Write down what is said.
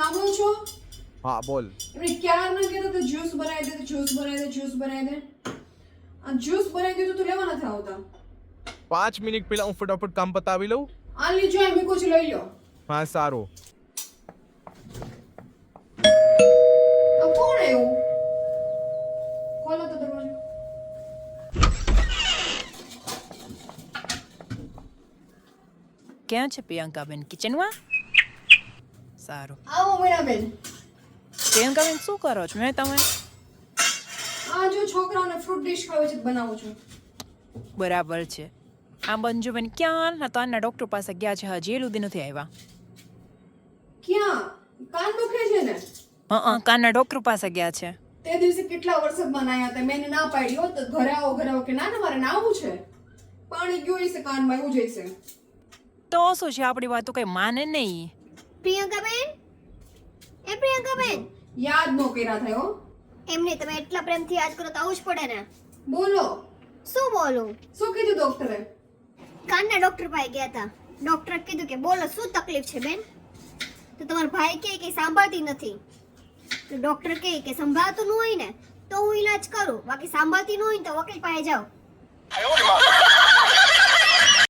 સાંભળો છો? હા બોલ. એમણે ક્યાર ના કહેતા તો જ્યુસ બનાવી દે તો જ્યુસ બનાવી દે જ્યુસ બનાવી દે. આ જ્યુસ બનાવી દે તો લેવા નથી આવતા. પાંચ મિનિટ પહેલા હું ફટાફટ કામ પતાવી લઉં. આ લીજો એમ મીકો છે લઈ લો હા સારું. આ કોણ એવું ખોલો તો દરવાજો. ક્યાં છે પ્રિયંકાબેન? કિચનમાં સારું. આવો મીરાબેન પ્રિયંકાબેન શું કરો છો? મેં તમે આ જો છોકરાઓને ફ્રૂટ ડિશ ખાવે છે બનાવું છું. બરાબર છે. આ બંજુબેન ક્યાં ના તો આના ડૉક્ટર પાસે ગયા છે હજી એ સુધી નથી આવ્યા. ક્યાં? કાન દુખે છે ને? હા કાનના ડોક્ટર પાસે ગયા છે. તે દિવસે કેટલા વરસાદ બનાયા હતા. મેં ના પાડ્યો તો ઘરે આવો ઘરે આવો કે ના ના મારે નાવું છે? પાણી ગયું હશે કાનમાં એવું જઈશે તો શું છે? આપણી વાત તો કઈ માને નહીં. પ્રિયંકાબેન એ પ્રિયંકાબેન યાદ નો કર્યા થયો એમને તમે એટલા પ્રેમથી યાદ કરો તો આવું જ પડે ને. બોલો. શું બોલું? શું કીધું ડોક્ટરે? કાનના ડોક્ટર પાસે ગયા હતા. ડોક્ટરે કીધું કે બોલો શું તકલીફ છે બેન? તો તમારો ભાઈ કહે કે સાંભળતી નથી. તો ડોક્ટર કહે કે સંભાળતું ન હોય ને તો હું ઈલાજ કરું. બાકી સાંભળતી ન હોય ને તો વકીલ પાસે જાઓ